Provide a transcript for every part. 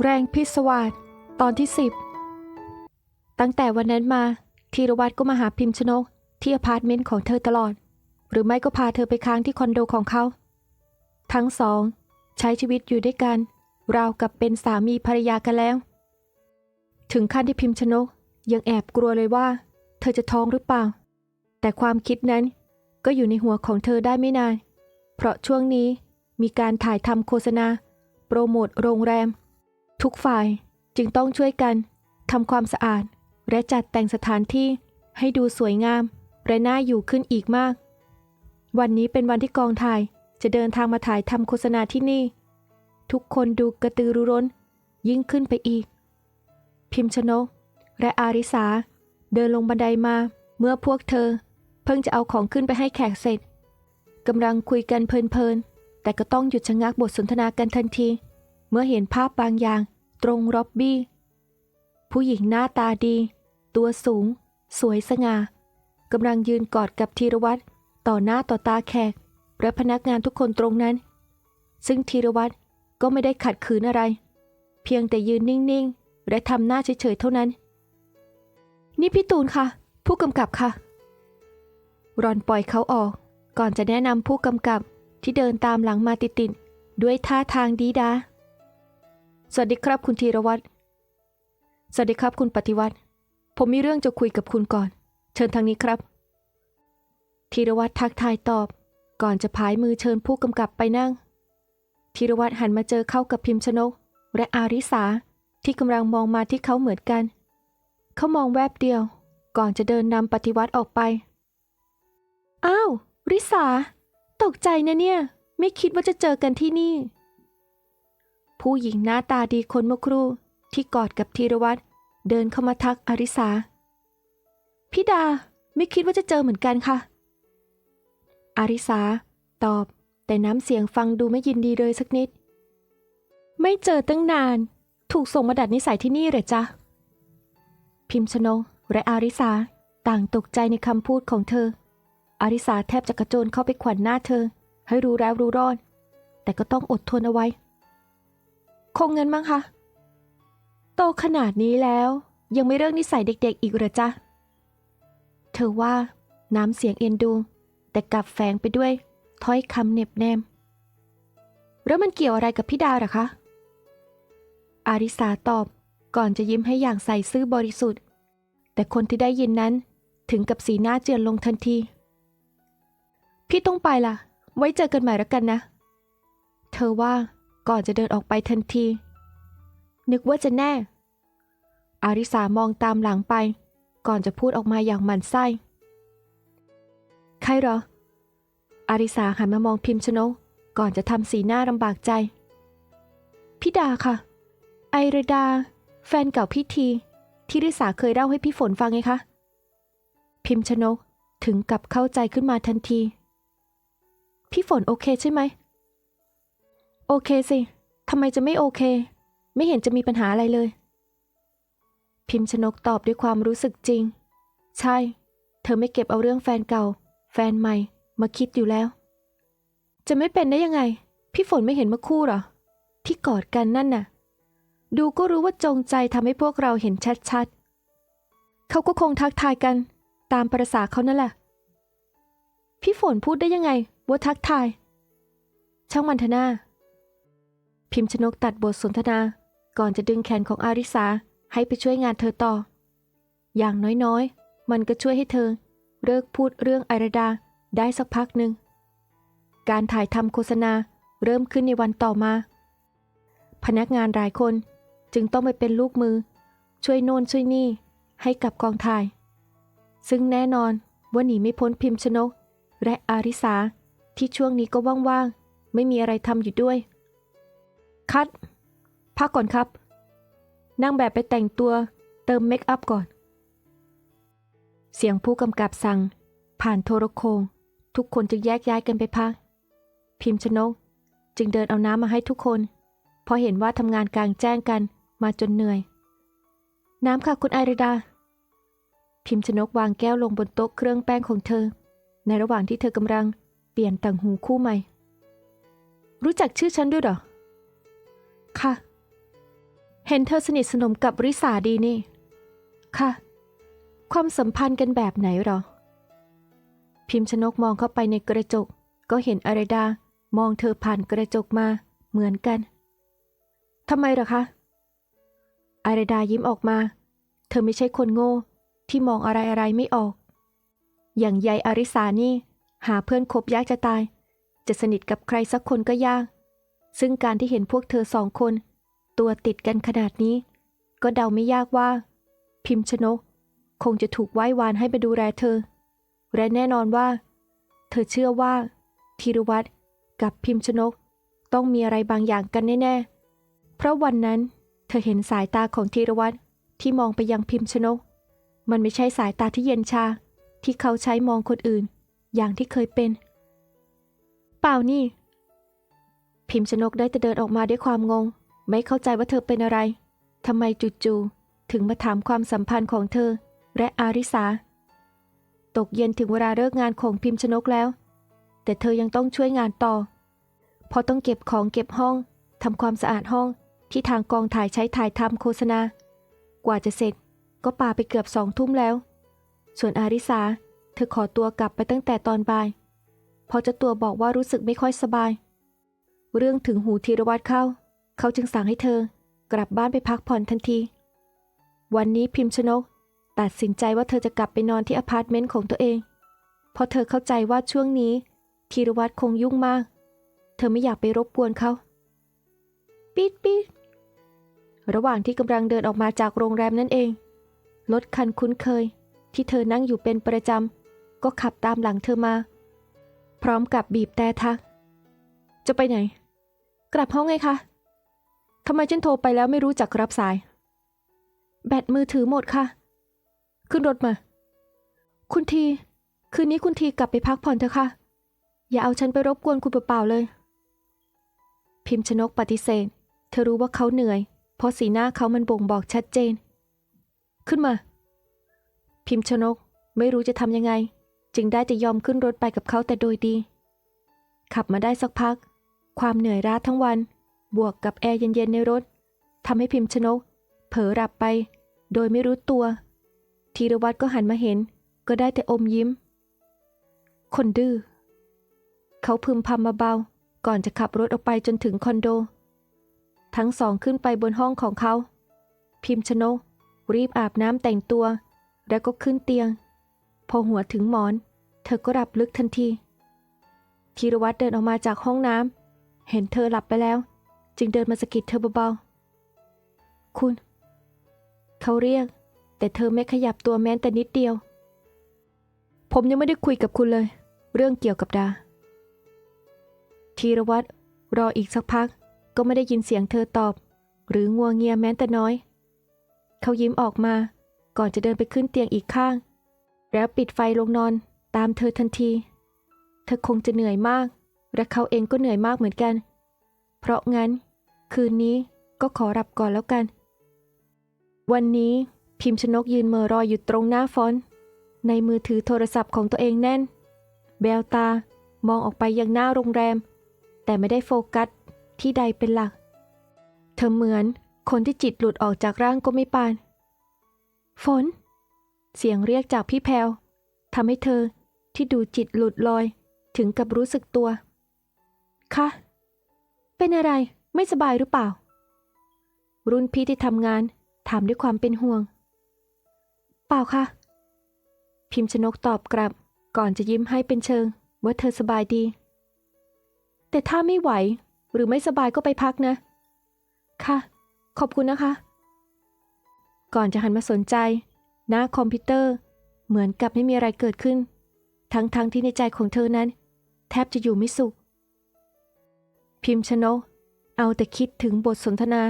แรงพิศวาสตอนที่สิบตั้งแต่วันนั้นมาธีรวัตรก็มาหาพิมพ์ชนก ที่อพาร์ตเมนต์ของเธอตลอด หรือไม่ก็พาเธอไปค้างที่คอนโดของเขา ทั้งสอง ใช้ชีวิตอยู่ด้วยกัน ราวกับเป็นสามีภรรยากันแล้ว ถึงขั้นที่พิมพ์ชนก ยังแอบกลัวเลยว่า เธอจะท้องหรือเปล่า แต่ความคิดนั้นก็อยู่ในหัวของเธอได้ไม่นาน เพราะช่วงนี้มีการถ่ายทำโฆษณา โปรโมทโรงแรม ทุกฝ่ายจึงต้องช่วยกันทำความสะอาด และจัดแต่งสถานที่ให้ดูสวยงาม และน่าอยู่ขึ้นอีกมาก วันนี้เป็นวันที่กองถ่ายจะเดินทางมาถ่ายทำโฆษณาที่นี่ ทุกคนดูกระตือรือร้น ยิ่งขึ้นไปอีก พิมพ์ชนก และอาริสา เดินลงบันไดมาเมื่อพวกเธอ เพิ่งจะเอาของขึ้นไปให้แขกเสร็จกำลังคุยกันเพลินๆแต่ก็ต้องหยุดชะงักบทสนทนากันทันที เมื่อเห็นภาพบางอย่าง ตรงร็อบบี้ ผู้หญิงหน้าตาดี ตัวสูง สวยสง่ากำลังยืนกอดกับธีรวัตรต่อหน้าต่อตาแขกและพนักงานทุกคนตรงนั้น ซึ่งธีรวัตรก็ไม่ได้ขัดขืนอะไร เพียงแต่ยืนนิ่งๆ และทำหน้าเฉยๆเท่านั้น นี่พี่ตูนค่ะ ผู้กำกับค่ะ รอนปล่อยเขาออก ก่อนจะแนะนำผู้กำกับที่เดินตามหลังมาติดๆด้วยท่าทางดีดา สวัสดีครับคุณธีรวัตรสวัสดีครับคุณปฏิวัติ ผมมีเรื่องจะคุยกับคุณก่อน เชิญทางนี้ครับ ธีรวัตรทักทายตอบ ก่อนจะพายมือเชิญผู้กำกับไปนั่ง ธีรวัตรหันมาเจอเข้ากับพิมพ์ชนก และอาริสาที่กำลังมองมาที่เขาเหมือนกัน เขามองแวบเดียว ก่อนจะเดินนำปฏิวัติออกไป อ้าว ริสา ตกใจนะเนี่ย ไม่คิดว่าจะเจอกันที่นี่ ผู้หญิงหน้าตาดีคนเมื่อครู่ที่กอดกับธีรวัตรเดินเข้ามาทักอาริสาพี่ดาไม่คิดว่าจะเจอเหมือนกันค่ะ อาริสาตอบ แต่น้ำเสียงฟังดูไม่ยินดีเลยสักนิด ไม่เจอตั้งนาน ถูกส่งมาดัดนิสัยที่นี่เหรอจ๊ะ พิมชนกและอาริสาต่างตกใจในคำพูดของเธอ อาริสาแทบจะกระโจนเข้าไปขวัญหน้าเธอ ให้รู้แล้วรู้รอด แต่ก็ต้องอดทนเอาไว้ คงเงินมั้งคะ โตขนาดนี้แล้วยังไม่เรื่องนิสัยเด็กๆอีกเหรอจ๊ะ เธอว่าน้ำเสียงเอ็นดู แต่กลับแฝงไปด้วยถ้อยคำเน็บแนม แล้วมันเกี่ยวอะไรกับพี่ดาวหรอคะ อาริสาตอบก่อนจะยิ้มให้อย่างใส่ซื่อบริสุทธิ์ แต่คนที่ได้ยินนั้นถึงกับสีหน้าเจือนลงทันที พี่ต้องไปล่ะ ไว้เจอกันใหม่แล้วกันนะ เธอว่า ก่อนจะเดินออกไปทันที นึกว่าจะแน่ อาริสามองตามหลังไป ก่อนจะพูดออกมาอย่างหมันไส้ ใครหรอ อาริสาหันมามองพิมพ์ชนก ก่อนจะทำสีหน้าลำบากใจ พี่ดาค่ะ ไอระดา แฟนเก่าพี่ที ที่ริสาเคยเล่าให้พี่ฝนฟังไงคะ พิมพ์ชนกถึงกับเข้าใจขึ้นมาทันที พี่ฝนโอเคใช่ไหม โอเคสิทำไมจะไม่โอเค ไม่เห็นจะมีปัญหาอะไรเลย พิมพ์ชนกตอบด้วยความรู้สึกจริง ใช่ เธอไม่เก็บเอาเรื่องแฟนเก่า แฟนใหม่ มาคิดอยู่แล้ว จะไม่เป็นได้ยังไง พี่ฝนไม่เห็นเมื่อคู่หรอ ที่กอดกันนั่นน่ะ ดูก็รู้ว่าจงใจทำให้พวกเราเห็นชัดๆ เขาก็คงทักทายกันตามประษาเขานั่นแหละ พี่ฝนพูดได้ยังไงว่าทักทาย ช่างมันเถอะนา พิมพ์ชนกตัดบทสนทนา ก่อนจะดึงแขนของอาริสาให้ไปช่วยงานเธอต่อ อย่างน้อยๆ มันก็ช่วยให้เธอเลิกพูดเรื่องไอราดาได้สักพักหนึ่ง การถ่ายทำโฆษณาเริ่มขึ้นในวันต่อมา พนักงานหลายคนจึงต้องไปเป็นลูกมือ ช่วยโน่นช่วยนี่ให้กับกองถ่าย ซึ่งแน่นอนว่าหนีไม่พ้นพิมพ์ชนก และอาริสาที่ช่วงนี้ก็ว่างๆ ไม่มีอะไรทำอยู่ด้วย คัด พักก่อนครับ นั่งแบบไปแต่งตัวเติมเมคอัพก่อน เสียงผู้กำกับสั่ง ผ่านโทรโคง ทุกคนจึงแยกย้ายกันไปพัก พิมพ์ชนกจึงเดินเอาน้ำมาให้ทุกคน เพราะเห็นว่าทำงานกลางแจ้งกันมาจนเหนื่อย น้ำค่ะคุณไอริดา พิมพ์ชนกวางแก้วลงบนโต๊ะเครื่องแป้งของเธอ ในระหว่างที่เธอกำลังเปลี่ยนต่างหูคู่ใหม่ รู้จักชื่อฉันด้วยหรอ ค่ะ เห็นเธอสนิทสนมกับริสาดีนี่ ค่ะ ความสัมพันธ์กันแบบไหนหรอ พิมพ์ชนกมองเข้าไปในกระจก ก็เห็นอารดามองเธอผ่านกระจกมาเหมือนกัน ทำไมหรอคะ อารดายิ้มออกมา เธอไม่ใช่คนโง่ ที่มองอะไรอะไรไม่ออก อย่างยายอาริสานี่ หาเพื่อนคบยากจะตาย จะสนิทกับใครสักคนก็ยาก ซึ่งการที่เห็นพวกเธอสองคน ตัวติดกันขนาดนี้ ก็เดาไม่ยากว่า พิมพ์ชนก คงจะถูกไหว้วานให้ไปดูแลเธอ และแน่นอนว่า เธอเชื่อว่าธีรวัตรกับพิมพ์ชนก ต้องมีอะไรบางอย่างกันแน่ๆ เพราะวันนั้นเธอเห็นสายตาของธีรวัตรที่มองไปยังพิมพ์ชนก มันไม่ใช่สายตาที่เย็นชาที่เขาใช้มองคนอื่น อย่างที่เคยเป็น เปล่านี่ พิมพ์ชนกได้แต่เดินออกมาด้วยความงง ไม่เข้าใจว่าเธอเป็นอะไรทำไมจู่ๆถึงมาถามความสัมพันธ์ของเธอ และอาริสา ตกเย็นถึงเวลาเลิกงานของพิมพ์ชนกแล้ว แต่เธอยังต้องช่วยงานต่อเพราะต้องเก็บของเก็บห้องทำความสะอาดห้องที่ทางกองถ่ายใช้ถ่ายทำโฆษณา กว่าจะเสร็จก็ป่าไปเกือบสองทุ่มแล้ว ส่วนอาริสา เธอขอตัวกลับไปตั้งแต่ตอนบ่ายเพราะจ้าตัวบอกว่ารู้สึกไม่ค่อยสบาย เรื่องถึงหูธีรวัตรเข้า เขาจึงสั่งให้เธอกลับบ้านไปพักผ่อนทันที วันนี้พิมพ์ชนก ตัดสินใจว่าเธอจะกลับไปนอนที่อพาร์ตเมนต์ของตัวเอง เพราะเธอเข้าใจว่าช่วงนี้ธีรวัตรคงยุ่งมาก เธอไม่อยากไปรบกวนเขาปี๊ดปี๊ดระหว่างที่กำลังเดินออกมาจากโรงแรมนั่นเอง รถคันคุ้นเคย ที่เธอนั่งอยู่เป็นประจำก็ขับตามหลังเธอมา พร้อมกับบีบแต่ทัก จะไปไหน กลับห้องไงคะทำไมฉันโทรไปแล้วไม่รู้จักรับสาย แบตมือถือหมดค่ะ ขึ้นรถมา คุณที คืนนี้คุณทีกลับไปพักผ่อนเถอะค่ะ อย่าเอาฉันไปรบกวนคุณเปล่าๆเลย พิมพ์ชนกปฏิเสธ เธอรู้ว่าเขาเหนื่อย เพราะสีหน้าเขามันบ่งบอกชัดเจน ขึ้นมา พิมพ์ชนกไม่รู้จะทำยังไง จึงได้จะยอมขึ้นรถไปกับเขาแต่โดยดี ขับมาได้สักพัก ความเหนื่อยล้าทั้งวัน บวกกับแอร์เย็นๆในรถทำให้พิมพ์ชนก เผลอหลับไป โดยไม่รู้ตัวธีรวัตรก็หันมาเห็น ก็ได้แต่อมยิ้ม คนดื้อเขาพึมพำมาเบา ก่อนจะขับรถออกไปจนถึงคอนโด ทั้งสองขึ้นไปบนห้องของเขา พิมพ์ชนก รีบอาบน้ำแต่งตัว แล้วก็ขึ้นเตียง พอหัวถึงหมอน เธอก็หลับลึกทันทีธีรวัตรเดินออกมาจากห้องน้ำ เห็นเธอหลับไปแล้ว จึงเดินมาสะกิดเธอเบาๆ คุณ เขาเรียก แต่เธอไม่ขยับตัวแม้แต่นิดเดียว ผมยังไม่ได้คุยกับคุณเลย เรื่องเกี่ยวกับดา ธีรวัตรรออีกสักพักก็ไม่ได้ยินเสียงเธอตอบ หรืองัวเงียแม้แต่น้อย เขายิ้มออกมาก่อนจะเดินไปขึ้นเตียงอีกข้าง แล้วปิดไฟลงนอนตามเธอทันที เธอคงจะเหนื่อยมาก และเขาเองก็เหนื่อยมากเหมือนกัน เพราะงั้น คืนนี้ก็ขอรับก่อนแล้วกัน วันนี้พิมพ์ชนกยืนเมอรอยอยู่ตรงหน้าฟอน ในมือถือโทรศัพท์ของตัวเองแน่น แววตามองออกไปยังหน้าโรงแรม แต่ไม่ได้โฟกัสที่ใดเป็นหลัก เธอเหมือนคนที่จิตหลุดออกจากร่างก็ไม่ปาน ฝน เสียงเรียกจากพี่แพลวทำให้เธอที่ดูจิตหลุดลอยถึงกับรู้สึกตัว คะ เป็นอะไรไม่สบายหรือเปล่า รุ่นพี่ที่ทำงานถามด้วยความเป็นห่วง เปล่าค่ะ พิมพ์ชนกตอบกลับก่อนจะยิ้มให้เป็นเชิง ว่าเธอสบายดี แต่ถ้าไม่ไหวหรือไม่สบายก็ไปพักนะ ค่ะ ขอบคุณนะคะ ก่อนจะหันมาสนใจ หน้าคอมพิวเตอร์เหมือนกับไม่มีอะไรเกิดขึ้น ทั้งๆทที่ในใจของเธอนั้น แทบจะอยู่ไม่สุข พิมพ์ชนก เอาแต่คิดถึงบทสนทนา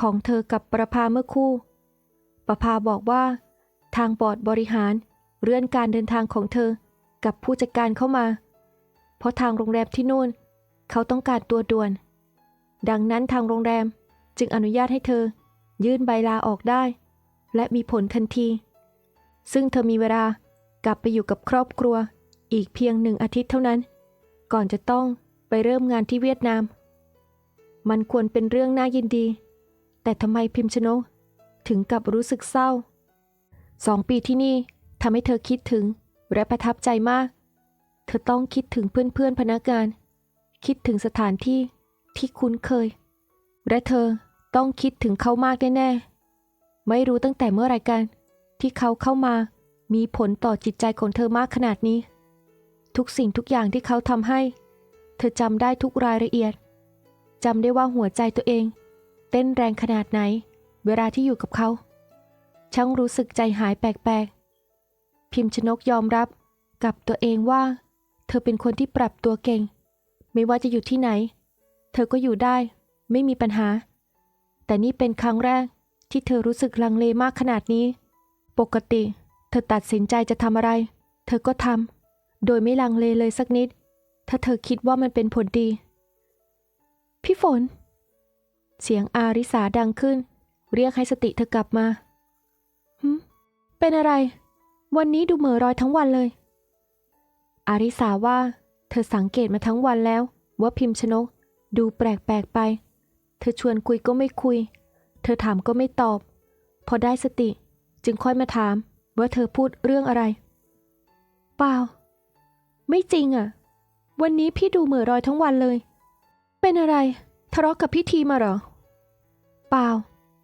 ของเธอกับประภาเมื่อคู่ ประภาบอกว่า ทางบอร์ดบริหารเลื่อนการเดินทางของเธอกับผู้จัดการเข้ามา เพราะทางโรงแรมที่นู่น เขาต้องการตัวด่วน ดังนั้นทางโรงแรมจึงอนุญาตให้เธอ ยื่นใบลาออกได้ และมีผลทันที ซึ่งเธอมีเวลากลับไปอยู่กับครอบครัวอีกเพียงหนึ่งอาทิตย์เท่านั้น ก่อนจะต้องไปเริ่มงานที่เวียดนาม มันควรเป็นเรื่องน่ายินดี แต่ทำไมพิมพ์ชนกถึงกับรู้สึกเศร้า สองปีที่นี่ทำให้เธอคิดถึงและประทับใจมาก เธอต้องคิดถึงเพื่อนๆพนักงาน คิดถึงสถานที่ที่คุ้นเคย และเธอต้องคิดถึงเขามากแน่ๆ ไม่รู้ตั้งแต่เมื่อไหรกัน ที่เขาเข้ามามีผลต่อจิตใจของเธอมากขนาดนี้ ทุกสิ่งทุกอย่างที่เขาทำให้ เธอจำได้ทุกรายละเอียด จำได้ว่าหัวใจตัวเอง เต้นแรงขนาดไหน เวลาที่อยู่กับเขา ช่างรู้สึกใจหายแปลกๆ พิมพ์ชนกยอมรับกับตัวเองว่า เธอเป็นคนที่ปรับตัวเก่ง ไม่ว่าจะอยู่ที่ไหน เธอก็อยู่ได้ ไม่มีปัญหา แต่นี่เป็นครั้งแรกที่เธอรู้สึกลังเลมากขนาดนี้ ปกติ เธอตัดสินใจจะทำอะไร เธอก็ทำโดยไม่ลังเลเลยสักนิด ถ้าเธอคิดว่ามันเป็นผลดี พี่ฝน เสียงอาริสาดังขึ้น เรียกให้สติเธอกลับมาหึเป็นอะไร วันนี้ดูเหม่อรอยทั้งวันเลย อาริสาว่า เธอสังเกตมาทั้งวันแล้ว ว่าพิมพ์ชนก ดูแปลกๆไป เธอชวนคุยก็ไม่คุย เธอถามก็ไม่ตอบ พอได้สติจึงค่อยมาถามว่าเธอพูดเรื่องอะไร เปล่า ไม่จริงอะ วันนี้พี่ดูเหม่อรอยทั้งวันเลย เป็นอะไรทะเลาะกับพี่ทีมาเหรอ เปล่า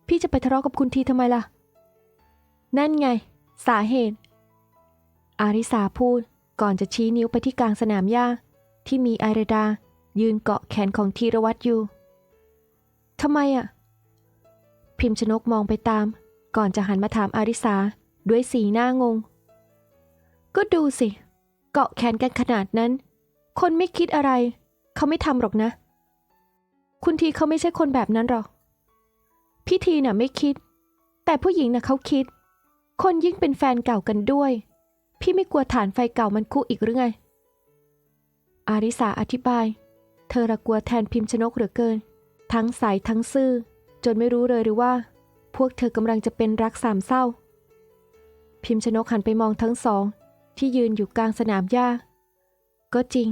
พี่จะไปทะเลาะกับคุณทีทำไมล่ะ นั่นไง สาเหตุ อาริสาพูดก่อนจะชี้นิ้วไปที่กลางสนามหญ้า ที่มีไอราดา ยืนเกาะแขนของธีรวัตรอยู่ทำไมอะ พิมพ์ชนกมองไปตาม ก่อนจะหันมาถามอาริสาด้วยสีหน้างง ก็ดูสิ เกาะแขนกันขนาดนั้น คนไม่คิดอะไร เขาไม่ทำหรอกนะ คุณทีเขาไม่ใช่คนแบบนั้นหรอก พี่ทีน่ะไม่คิด แต่ผู้หญิงน่ะเขาคิด คนยิ่งเป็นแฟนเก่ากันด้วย พี่ไม่กลัวฐานไฟเก่ามันคุอีกหรือไง อาริสาอธิบาย เธอระกลัวแทนพิมพ์ชนกเหลือเกิน ทั้งใสทั้งซื่อ จนไม่รู้เลยหรือว่า พวกเธอกำลังจะเป็นรักสามเศร้า พิมพ์ชนกหันไปมองทั้งสอง ที่ยืนอยู่กลางสนามหญ้า ก็จริง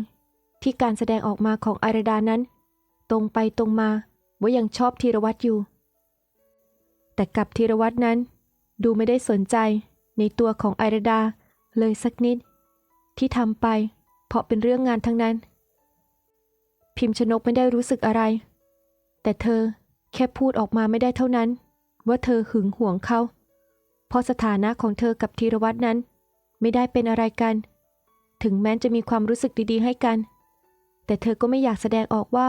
ที่การแสดงออกมาของไอราดานั้น ตรงไปตรงมาว่ายังชอบธีรวัตรอยู่ แต่กับธีรวัตรนั้น ดูไม่ได้สนใจในตัวของไอรดาเลยสักนิด ที่ทำไป เพราะเป็นเรื่องงานทั้งนั้น พิมพ์ชนกไม่ได้รู้สึกอะไร แต่เธอแค่พูดออกมาไม่ได้เท่านั้น ว่าเธอหึงหวงเขาเพราะสถานะของเธอกับธีรวัตรนั้น ไม่ได้เป็นอะไรกัน ถึงแม้จะมีความรู้สึกดีๆ ให้กัน แต่เธอก็ไม่อยากแสดงออกว่า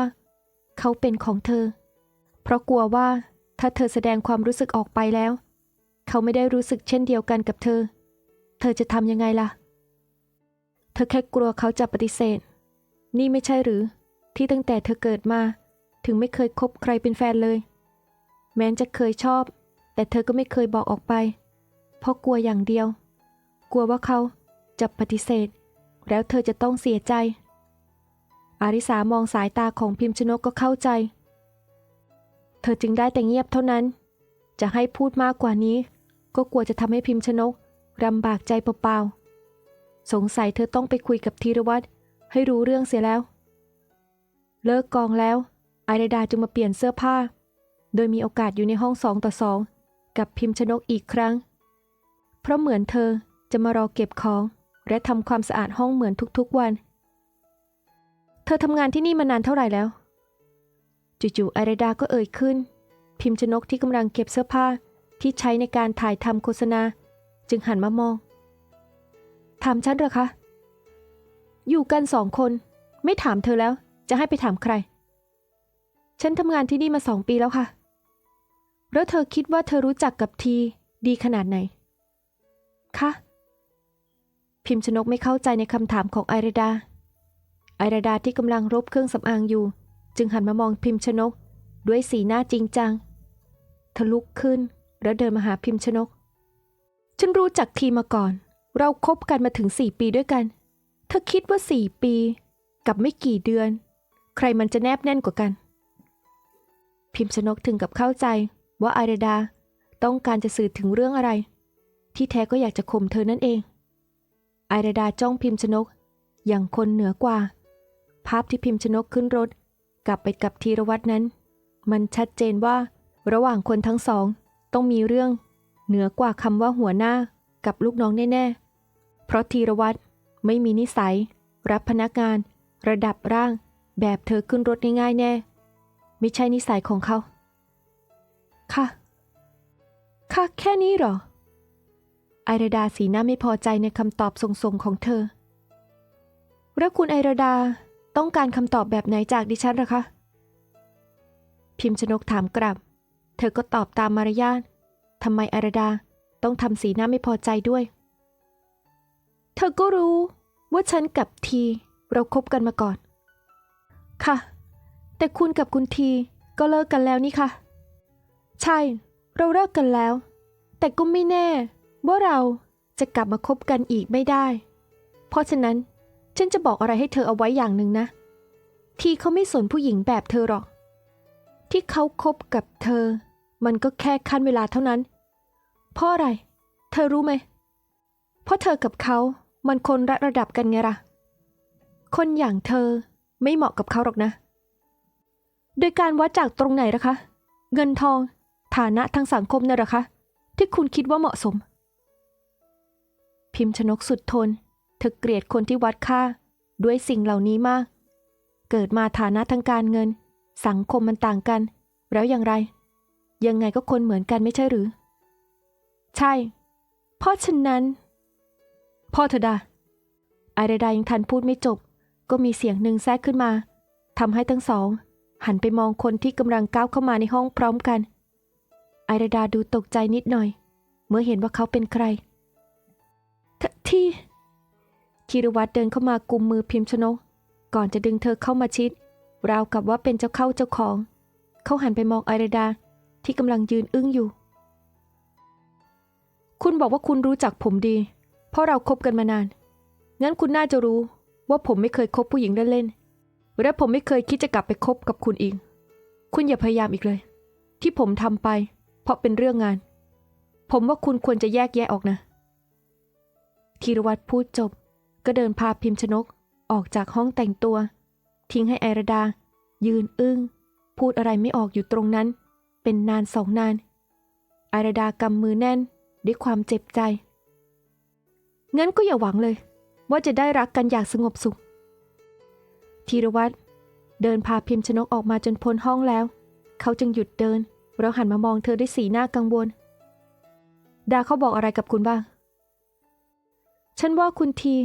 เขาเป็นของเธอ เพราะกลัวว่าถ้าเธอแสดงความรู้สึกออกไปแล้ว เขาไม่ได้รู้สึกเช่นเดียวกันกับเธอ เธอจะทำยังไงล่ะ เธอแค่กลัวเขาจะปฏิเสธ นี่ไม่ใช่หรือ ที่ตั้งแต่เธอเกิดมา ถึงไม่เคยคบใครเป็นแฟนเลย แม้จะเคยชอบ แต่เธอก็ไม่เคยบอกออกไป เพราะกลัวอย่างเดียว กลัวว่าเขาจะปฏิเสธ แล้วเธอจะต้องเสียใจ อาริสามองสายตาของพิมพ์ชนกก็เข้าใจ เธอจึงได้แต่เงียบเท่านั้น จะให้พูดมากกว่านี้ ก็กลัวจะทำให้พิมพ์ชนกลำบากใจเปล่าๆ สงสัยเธอต้องไปคุยกับธีรวัตรให้รู้เรื่องเสียแล้ว เลิกกองแล้ว ไอราดาจึงมาเปลี่ยนเสื้อผ้า โดยมีโอกาสอยู่ในห้องสองต่อสองกับพิมพ์ชนกอีกครั้ง เพราะเหมือนเธอจะมารอเก็บของ และทำความสะอาดห้องเหมือนทุกๆวัน ธอทำงานที่นี่มานานเท่าไหร่แล้ว จู่ๆไอราดาก็เอ่ยขึ้น พิมพ์ชนกที่กำลังเก็บเสื้อผ้าที่ใช้ในการถ่ายทำโฆษณา จึงหันมามอง ถามฉันเหรอคะ อยู่กันสองคน ไม่ถามเธอแล้ว จะให้ไปถามใคร ฉันทำงานที่นี่มาสองปีแล้วค่ะ แล้วเธอคิดว่าเธอรู้จักกับทีดีขนาดไหน คะ พิมพ์ชนกไม่เข้าใจในคำถามของไอราดา ไอราดาที่กำลังรบเครื่องสำอางอยู่ จึงหันมามองพิมพ์ชนก ด้วยสีหน้าจริงจังเธอลุกขึ้นแล้วเดินมาหาพิมพ์ชนก ฉันรู้จักทีมาก่อน เราคบกันมาถึงสี่ปีด้วยกัน เธอคิดว่าสี่ปี กับไม่กี่เดือน ใครมันจะแนบแน่นกว่ากัน พิมพ์ชนกถึงกับเข้าใจว่าไอราดาต้องการจะสื่อถึงเรื่องอะไร ที่แท้ก็อยากจะข่มเธอนั่นเองไอราดาจ้องพิมพ์ชนกอย่างคนเหนือกว่าาพที่พิมพ์ชนกขึ้นรถ กลับไปกับธีรวัตรนั้น มันชัดเจนว่า ระหว่างคนทั้งสอง ต้องมีเรื่อง เหนือกว่าคำว่าหัวหน้ากับลูกน้องแน่ๆ เพราะธีรวัตรไม่มีนิสัย รับพนักงาน ระดับร่าง แบบเธอขึ้นรถง่ายๆแน่ ไม่ใช่นิสัยของเขา ค่ะ ค่ะแค่นี้หรอไอราดาสีหน้าไม่พอใจในคำตอบส่งๆของเธอ แล้วคุณไอราดา ต้องการคำตอบแบบไหนจากดิฉันหรอคะ พิมพ์ชนกถามกลับ เธอก็ตอบตามมารยาททำไมไอรดาต้องทำสีหน้าไม่พอใจด้วย เธอก็รู้ว่าฉันกับทีเราคบกันมาก่อน ค่ะ แต่คุณกับคุณทีก็เลิกกันแล้วนี่ค่ะ ใช่ เราเลิกกันแล้ว แต่ก็ไม่แน่ว่าเราจะกลับมาคบกันอีกไม่ได้ เพราะฉะนั้น ฉันจะบอกอะไรให้เธอเอาไว้อย่างหนึ่งนะ ทีเขาไม่สนผู้หญิงแบบเธอหรอก ที่เขาคบกับเธอ มันก็แค่ขั้นเวลาเท่านั้น เพราะอะไร เธอรู้ไหม เพราะเธอกับเขามันคนละระดับกันไงล่ะ คนอย่างเธอไม่เหมาะกับเขาหรอกนะ โดยการวัดจากตรงไหนล่ะคะ เงินทอง ฐานะทางสังคมน่ะหรอคะ ที่คุณคิดว่าเหมาะสม พิมพ์ชนกสุดทน เธอเกลียดคนที่วัดค่า ด้วยสิ่งเหล่านี้มาก เกิดมาฐานะทางการเงิน สังคมมันต่างกัน แล้วอย่างไร ยังไงก็คนเหมือนกันไม่ใช่หรือ ใช่ เพราะฉะนั้น พ่อเธอดาไอเดดายังทันพูดไม่จบ ก็มีเสียงหนึ่งแทรกขึ้นมาทำให้ทั้งสอง หันไปมองคนที่กำลังก้าวเข้ามาในห้องพร้อมกันไอเดดาดูตกใจนิดหน่อย เมื่อเห็นว่าเขาเป็นใคร ที่ ที่คีรวัตรเดินเข้ามากุมมือพิมพ์ชนก ก่อนจะดึงเธอเข้ามาชิด ราวกับว่าเป็นเจ้าเข้าเจ้าของ เขาหันไปมองไอเดดาที่กำลังยืนอึ้งอยู่ คุณบอกว่าคุณรู้จักผมดี เพราะเราคบกันมานาน งั้นคุณน่าจะรู้ว่าผมไม่เคยคบผู้หญิงเล่นๆ และผมไม่เคยคิดจะกลับไปคบกับคุณอีก คุณอย่าพยายามอีกเลย ที่ผมทำไป เพราะเป็นเรื่องงาน ผมว่าคุณควรจะแยกแยะออกนะธีรวัตรพูดจบ ก็เดินพาพิมพ์ชนกออกจากห้องแต่งตัว ทิ้งให้ไอรดา ยืนอึ้ง พูดอะไรไม่ออกอยู่ตรงนั้น เป็นนานสองนาน ไอรดากำมือแน่นด้วยความเจ็บใจ งั้นก็อย่าหวังเลย ว่าจะได้รักกันอย่างสงบสุขธีรวัตรเดินพาพิมพ์ชนกออกมาจนพ้นห้องแล้ว เขาจึงหยุดเดิน แล้วหันมามองเธอด้วยสีหน้ากังวล ดาเขาบอกอะไรกับคุณบ้าง ฉันว่าคุณที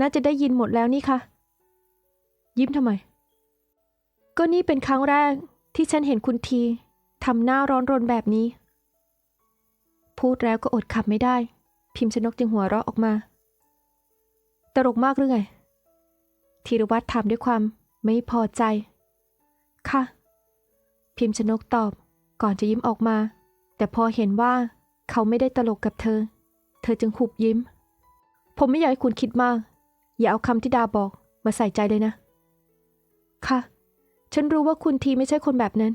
น่าจะได้ยินหมดแล้วนี่ค่ะยิ้มทำไม ก็นี่เป็นครั้งแรกที่ฉันเห็นคุณทีทำหน้าร้อนรนแบบนี้ พูดแล้วก็อดขับไม่ได้ พิมพ์ชนกจึงหัวเราะออกมา ตลกมากหรือไงธีรวัตรถามด้วยความไม่พอใจ ค่ะ พิมพ์ชนกตอบก่อนจะยิ้มออกมา แต่พอเห็นว่าเขาไม่ได้ตลกกับเธอ เธอจึงหุบยิ้ม ผมไม่อยากให้คุณคิดมาก อย่าเอาคำที่ดาบอกมาใส่ใจเลยนะ ค่ะ ฉันรู้ว่าคุณทีไม่ใช่คนแบบนั้น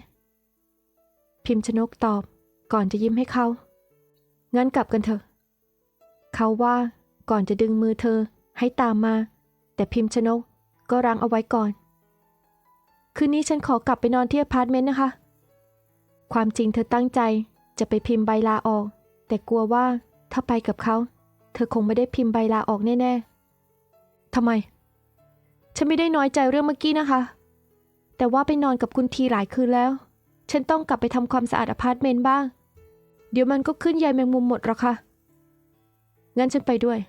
พิมพ์ชนกตอบก่อนจะยิ้มให้เขา งั้นกลับกันเถอะ เขาว่าก่อนจะดึงมือเธอให้ตามมา แต่พิมพ์ชนกก็รั้งเอาไว้ก่อน คืนนี้ฉันขอกลับไปนอนที่อพาร์ตเมนต์นะคะ ความจริงเธอตั้งใจจะไปพิมพ์ใบลาออก แต่กลัวว่าถ้าไปกับเขา เธอคงไม่ได้พิมพ์ใบลาออกแน่ๆ ทำไม ฉันไม่ได้น้อยใจเรื่องเมื่อกี้นะคะ แต่ว่าไปนอนกับคุณทีหลายคืนแล้ว ฉันต้องกลับไปทำความสะอาดอพาร์ตเมนต์บ้าง เดี๋ยวมันก็ขึ้นใยแมงมุมหมดหรอกค่ะ งั้นฉันไปด้วย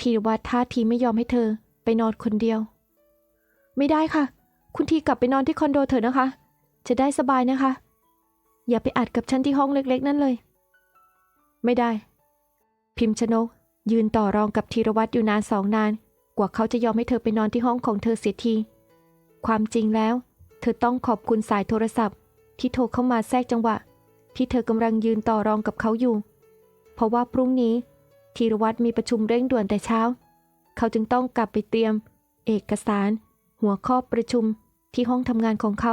ทีวัดท่าทีไม่ยอมให้เธอ ไปนอนคนเดียว ไม่ได้ค่ะ คุณทีกลับไปนอนที่คอนโดเถอะนะคะ จะได้สบายนะคะ อย่าไปอัดกับฉันที่ห้องเล็ก ๆ นั่นเลย ไม่ได้ พิมพ์ชนก ยืนต่อรองกับธีรวัตรอยู่นานสองนาน กว่าเขาจะยอมให้เธอไปนอนที่ห้องของเธอเสียที ความจริงแล้ว เธอต้องขอบคุณสายโทรศัพท์ ที่โทรเข้ามาแทรกจังหวะ ที่เธอกำลังยืนต่อรองกับเขาอยู่ เพราะว่าพรุ่งนี้ธีรวัตรมีประชุมเร่งด่วนแต่เช้า เขาจึงต้องกลับไปเตรียม เอกสาร หัวข้อประชุมที่ห้องทำงานของเขา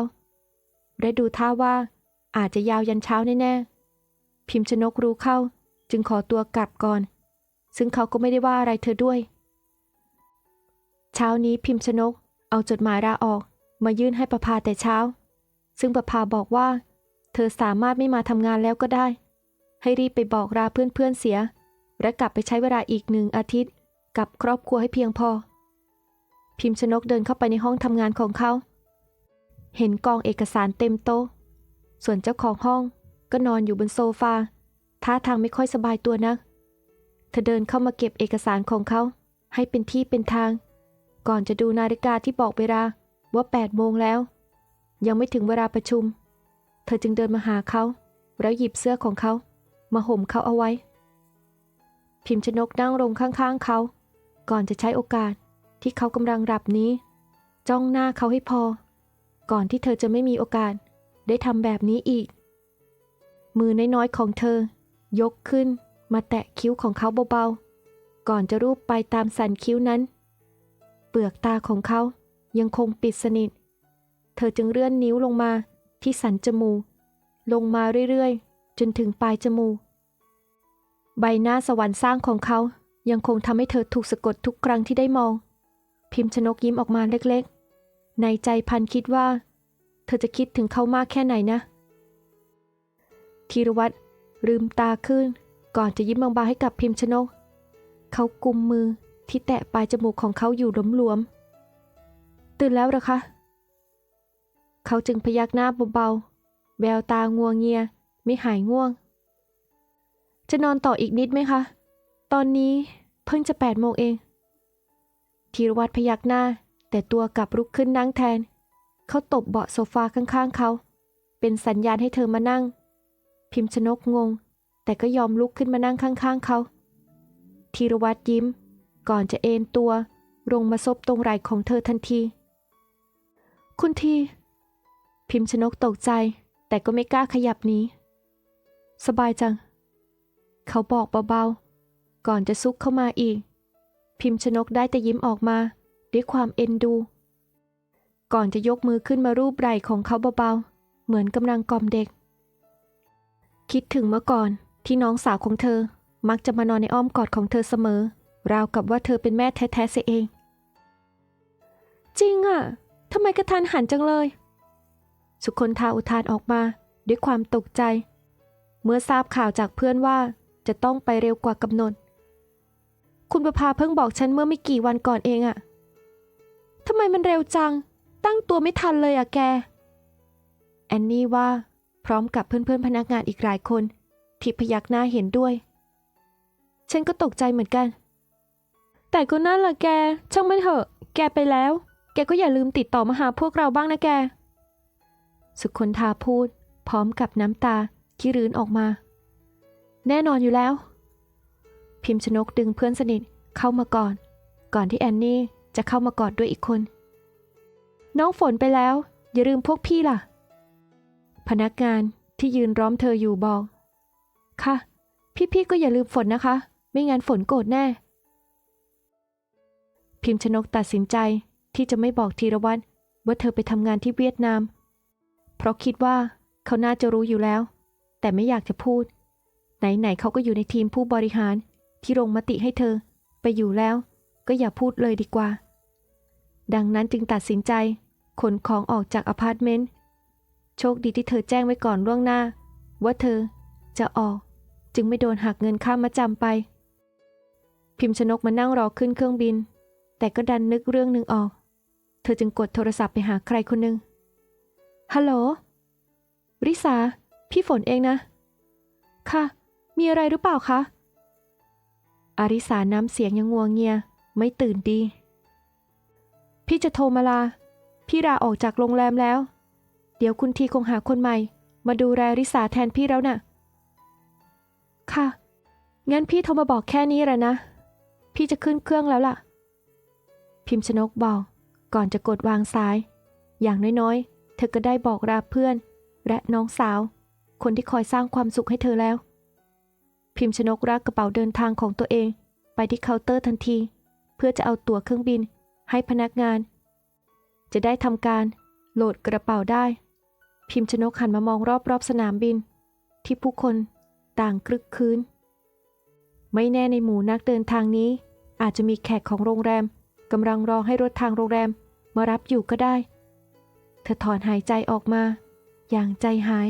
และดูท่าว่าอาจจะยาวยันเช้าแน่ๆพิมพ์ชนกรู้เข้า จึงขอตัวกลับก่อน ซึ่งเขาก็ไม่ได้ว่าอะไรเธอด้วย เช้านี้พิมพ์ชนก เอาจดหมายลาออกมายื่นให้ประภาแต่เช้า ซึ่งประภาบอกว่า เธอสามารถไม่มาทำงานแล้วก็ได้ ให้รีบไปบอกลาเพื่อนๆเสีย และกลับไปใช้เวลาอีกหนึ่งอาทิตย์ กับครอบครัวให้เพียงพอ พิมพ์ชนกเดินเข้าไปในห้องทำงานของเขา เห็นกองเอกสารเต็มโต๊ะ ส่วนเจ้าของห้องก็นอนอยู่บนโซฟาท่าทางไม่ค่อยสบายตัวนัก เธอเดินเข้ามาเก็บเอกสารของเขา ให้เป็นที่เป็นทาง ก่อนจะดูนาฬิกาที่บอกเวลาว่า8โมงแล้ว ยังไม่ถึงเวลาประชุม เธอจึงเดินมาหาเขา แล้วหยิบเสื้อของเขา มาห่มเขาเอาไว้ พิมพ์ชนกนั่งลงข้างๆเขา ก่อนจะใช้โอกาสที่เขากำลังหลับนี้ จ้องหน้าเขาให้พอ ก่อนที่เธอจะไม่มีโอกาสได้ทำแบบนี้อีก มือน้อยๆของเธอยกขึ้น มาแตะคิ้วของเขาเบาๆ ก่อนจะรูปไปตามสันคิ้วนั้น เปลือกตาของเขายังคงปิดสนิท เธอจึงเลื่อนนิ้วลงมาที่สันจมูก ลงมาเรื่อยๆ จนถึงปลายจมูก ใบหน้าสวรรค์สร้างของเขายังคงทำให้เธอถูกสะกดทุกครั้งที่ได้มอง พิมพ์ชนกยิ้มออกมาเล็กๆ ในใจพันคิดว่า เธอจะคิดถึงเขามากแค่ไหนนะธีรวัตรลืมตาขึ้น ก่อนจะยิ้มบางๆให้กับพิมพ์ชนก เขากุมมือที่แตะปลายจมูกของเขาอยู่หลวมๆตื่นแล้วหรอคะ เขาจึงพยักหน้าเบาๆแววตางัวเงีย ไม่หายง่วง จะนอนต่ออีกนิดไหมคะ ตอนนี้เพิ่งจะแปดโมงเองธีรวัตรพยักหน้า แต่ตัวกลับลุกขึ้นนั่งแทน เขาตบเบาะโซฟาข้างๆเขา เป็นสัญญาณให้เธอมานั่ง พิมพ์ชนกงง แต่ก็ยอมลุกขึ้นมานั่งข้างๆเขาธีรวัตรยิ้ม ก่อนจะเอนตัวลงมาซบตรงไหล่ของเธอทันที คุณที พิมพ์ชนกตกใจ แต่ก็ไม่กล้าขยับหนี้สบายจัง เขาบอกเบาๆ ก่อนจะซุกเข้ามาอีก พิมพ์ชนกได้แต่ยิ้มออกมาด้วยความเอ็นดู ก่อนจะยกมือขึ้นมารูปไหล่ของเขาเบาๆ เหมือนกำลังกล่อมเด็ก คิดถึงเมื่อก่อน ที่น้องสาวของเธอมักจะมานอนในอ้อมกอดของเธอเสมอ ราวกับว่าเธอเป็นแม่แท้ๆเสียเอง จริงอะทำไมกระทันหันจังเลย สุคนทาอุทานออกมาด้วยความตกใจ เมื่อทราบข่าวจากเพื่อนว่าจะต้องไปเร็วกว่ากำหนด คุณประภาเพิ่งบอกฉันเมื่อไม่กี่วันก่อนเองอะทำไมมันเร็วจัง ตั้งตัวไม่ทันเลยอะแก แอนนี่ว่า พร้อมกับเพื่อนๆพนักงานอีกหลายคน ที่พยักหน้าเห็นด้วย ฉันก็ตกใจเหมือนกัน แต่ก็นั่นแหละแก ช่างมันเถอะ แกไปแล้ว แกก็อย่าลืมติดต่อมาหาพวกเราบ้างนะแก สุคนทาพูด พร้อมกับน้ำตาที่รื้นออกมา แน่นอนอยู่แล้ว พิมพ์ชนกดึงเพื่อนสนิทเข้ามาก่อน ก่อนที่แอนนี่จะเข้ามากอดด้วยอีกคน น้องฝนไปแล้ว อย่าลืมพวกพี่ล่ะ พนักงานที่ยืนร้อมเธออยู่บอก ค่ะ พี่ๆก็อย่าลืมฝนนะคะ ไม่งั้นฝนโกรธแน่ พิมพ์ชนกตัดสินใจที่จะไม่บอกธีรวัตรว่าเธอไปทำงานที่เวียดนาม เพราะคิดว่าเขาน่าจะรู้อยู่แล้ว แต่ไม่อยากจะพูด ไหนๆเขาก็อยู่ในทีมผู้บริหารที่ลงมติให้เธอ ไปอยู่แล้ว ก็อย่าพูดเลยดีกว่า ดังนั้นจึงตัดสินใจขนของออกจากอพาร์ตเมนต์ โชคดีที่เธอแจ้งไว้ก่อนล่วงหน้า ว่าเธอจะออก จึงไม่โดนหักเงินค่ามาจำไป พิมพ์ชนกมานั่งรอขึ้นเครื่องบิน แต่ก็ดันนึกเรื่องหนึ่งออก เธอจึงกดโทรศัพท์ไปหาใครคนหนึ่งฮัลโหล ริสา พี่ฝนเองนะ ค่ะ มีอะไรหรือเปล่าคะ อาริสาน้ำเสียงยังงัวงเงีย ไม่ตื่นดี พี่จะโทรมาลา พี่ลาออกจากโรงแรมแล้ว เดี๋ยวคุณทีคงหาคนใหม่ มาดูแลริสาแทนพี่แล้วน่ะ ค่ะ งั้นพี่โทรมาบอกแค่นี้แหละนะ พี่จะขึ้นเครื่องแล้วล่ะ พิมพ์ชนกบอกก่อนจะกดวางสาย อย่างน้อยๆ เธอก็ได้บอกลาเพื่อน และน้องสาว คนที่คอยสร้างความสุขให้เธอแล้ว พิมพ์ชนกรักกระเป๋าเดินทางของตัวเอง ไปที่เคาน์เตอร์ทันที เพื่อจะเอาตั๋วเครื่องบินให้พนักงาน จะได้ทำการโหลดกระเป๋าได้ พิมพ์ชนกหันมามองรอบๆสนามบิน ที่ผู้คน ต่างคลึกคืนไม่แน่ในหมู่นักเดินทางนี้ อาจจะมีแขกของโรงแรมกำลังรอให้รถทางโรงแรมมารับอยู่ก็ได้ เธอถอนหายใจออกมา อย่างใจหาย